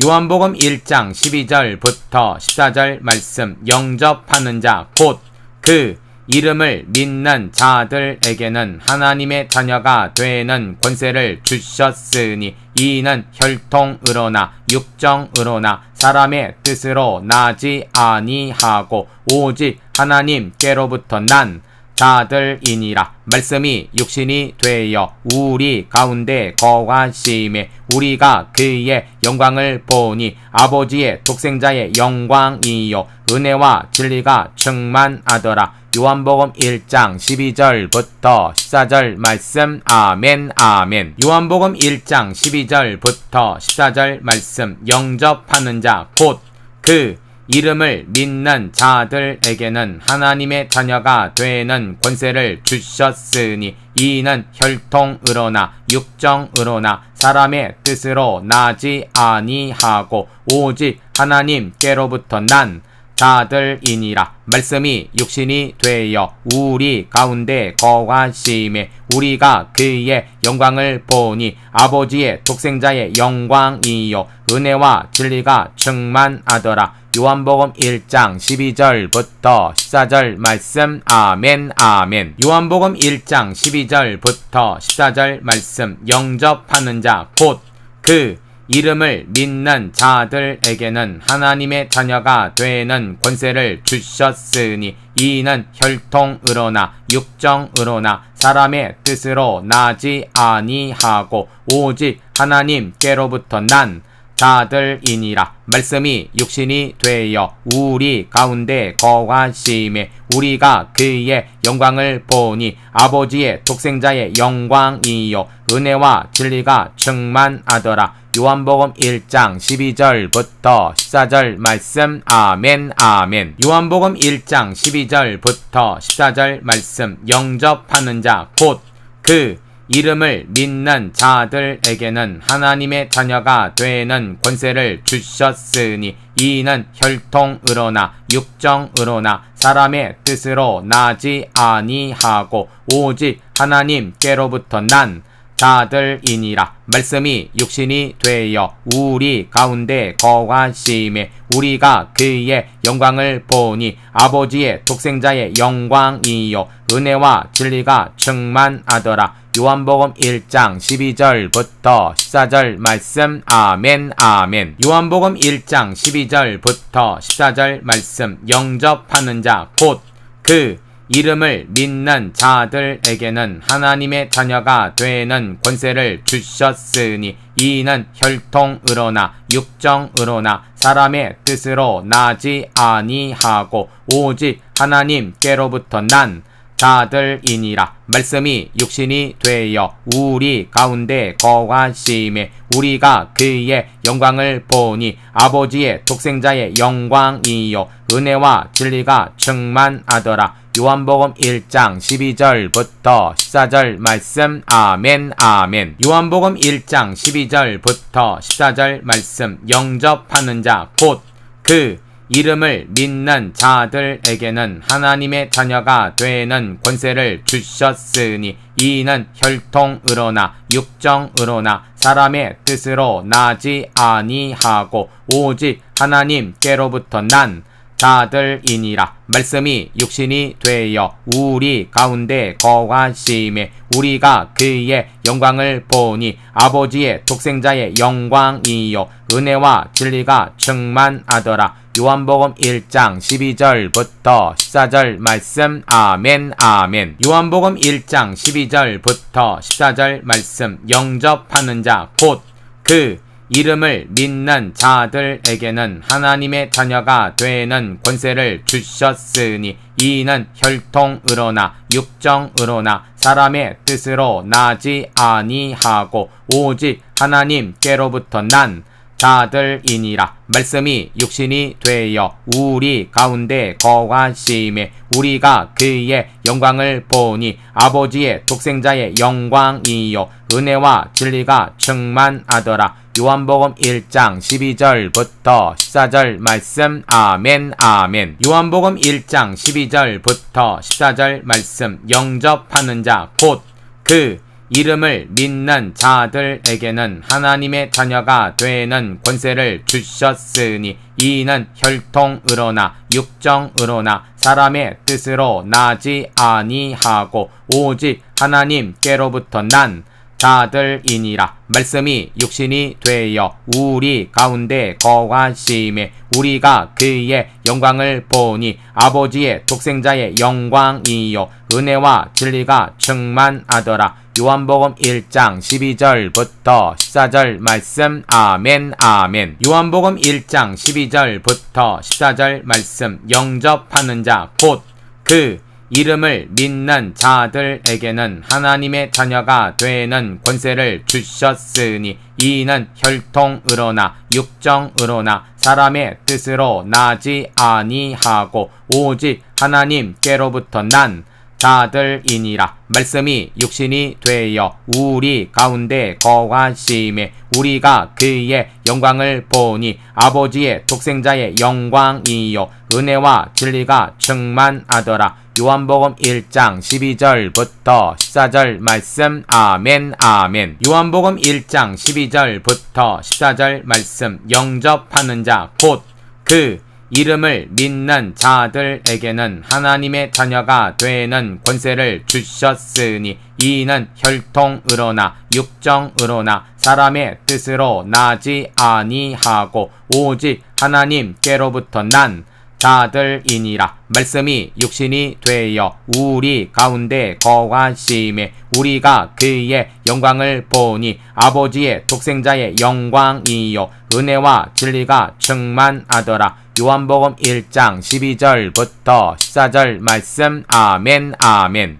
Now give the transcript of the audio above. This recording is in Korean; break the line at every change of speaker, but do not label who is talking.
요한복음 1장 12절부터 14절 말씀 영접하는 자 곧 그 이름을 믿는 자들에게는 하나님의 자녀가 되는 권세를 주셨으니 이는 혈통으로나 육정으로나 사람의 뜻으로 나지 아니하고 오직 하나님께로부터 난 자들이니라. 말씀이 육신이 되어 우리 가운데 거하심에 우리가 그의 영광을 보니 아버지의 독생자의 영광이요. 은혜와 진리가 충만하더라. 요한복음 1장 12절부터 14절 말씀. 아멘 아멘. 요한복음 1장 12절부터 14절 말씀. 영접하는 자 곧그 이름을 믿는 자들에게는 하나님의 자녀가 되는 권세를 주셨으니 이는 혈통으로나 육정으로나 사람의 뜻으로 나지 아니하고 오직 하나님께로부터 난 자들이니라. 말씀이 육신이 되어 우리 가운데 거하심에 우리가 그의 영광을 보니 아버지의 독생자의 영광이요. 은혜와 진리가 충만하더라 요한복음 1장 12절부터 14절 말씀. 아멘 아멘. 요한복음 1장 12절부터 14절 말씀. 영접하는 자 곧 그 이름을 믿는 자들에게는 하나님의 자녀가 되는 권세를 주셨으니 이는 혈통으로나 육정으로나 사람의 뜻으로 나지 아니하고 오직 하나님께로부터 난 자들이니라. 말씀이 육신이 되어 우리 가운데 거하심에 우리가 그의 영광을 보니 아버지의 독생자의 영광이요. 은혜와 진리가 충만하더라. 요한복음 1장 12절부터 14절 말씀. 아멘 아멘. 요한복음 1장 12절부터 14절 말씀. 영접하는 자 곧그 이름을 믿는 자들에게는 하나님의 자녀가 되는 권세를 주셨으니 이는 혈통으로나 육정으로나 사람의 뜻으로 나지 아니하고 오직 하나님께로부터 난 자들이니라. 말씀이 육신이 되어 우리 가운데 거하심에 우리가 그의 영광을 보니 아버지의 독생자의 영광이요. 은혜와 진리가 충만하더라. 요한복음 1장 12절부터 14절 말씀. 아멘 아멘. 요한복음 1장 12절부터 14절 말씀. 영접하는 자곧그 이름을 믿는 자들에게는 하나님의 자녀가 되는 권세를 주셨으니 이는 혈통으로나 육정으로나 사람의 뜻으로 나지 아니하고 오직 하나님께로부터 난 자들이니라. 말씀이 육신이 되어 우리 가운데 거하심에 우리가 그의 영광을 보니 아버지의 독생자의 영광이요. 은혜와 진리가 충만하더라 요한복음 1장 12절부터 14절 말씀. 아멘 아멘. 요한복음 1장 12절부터 14절 말씀. 영접하는 자 곧 그 이름을 믿는 자들에게는 하나님의 자녀가 되는 권세를 주셨으니 이는 혈통으로나 육정으로나 사람의 뜻으로 나지 아니하고 오직 하나님께로부터 난 자들이니라. 말씀이 육신이 되어 우리 가운데 거하심에 우리가 그의 영광을 보니 아버지의 독생자의 영광이요. 은혜와 진리가 충만하더라. 요한복음 1장 12절부터 14절 말씀. 아멘 아멘. 요한복음 1장 12절부터 14절 말씀. 영접하는 자 곧그 이름을 믿는 자들에게는 하나님의 자녀가 되는 권세를 주셨으니 이는 혈통으로나 육정으로나 사람의 뜻으로 나지 아니하고 오직 하나님께로부터 난 자들이니라. 말씀이 육신이 되어 우리 가운데 거하심에 우리가 그의 영광을 보니 아버지의 독생자의 영광이요. 은혜와 진리가 충만하더라 요한복음 1장 12절부터 14절 말씀. 아멘 아멘. 요한복음 1장 12절부터 14절 말씀. 영접하는 자 곧 그 이름을 믿는 자들에게는 하나님의 자녀가 되는 권세를 주셨으니 이는 혈통으로나 육정으로나 사람의 뜻으로 나지 아니하고 오직 하나님께로부터 난 자들이니라. 말씀이 육신이 되어 우리 가운데 거하심에 우리가 그의 영광을 보니 아버지의 독생자의 영광이요. 은혜와 진리가 충만하더라. 요한복음 1장 12절부터 14절 말씀. 아멘 아멘. 요한복음 1장 12절부터 14절 말씀. 영접하는 자 곧그 이름을 믿는 자들에게는 하나님의 자녀가 되는 권세를 주셨으니 이는 혈통으로나 육정으로나 사람의 뜻으로 나지 아니하고 오직 하나님께로부터 난 자들이니라. 말씀이 육신이 되어 우리 가운데 거하심에 우리가 그의 영광을 보니 아버지의 독생자의 영광이요. 은혜와 진리가 충만하더라. 요한복음 1장 12절부터 14절 말씀. 아멘 아멘. 요한복음 1장 12절부터 14절 말씀. 영접하는 자 곧그 이름을 믿는 자들에게는 하나님의 자녀가 되는 권세를 주셨으니 이는 혈통으로나 육정으로나 사람의 뜻으로 나지 아니하고 오직 하나님께로부터 난 자들이니라. 말씀이 육신이 되어 우리 가운데 거하심에 우리가 그의 영광을 보니 아버지의 독생자의 영광이요. 은혜와 진리가 충만하더라 요한복음 1장 12절부터 14절 말씀. 아멘 아멘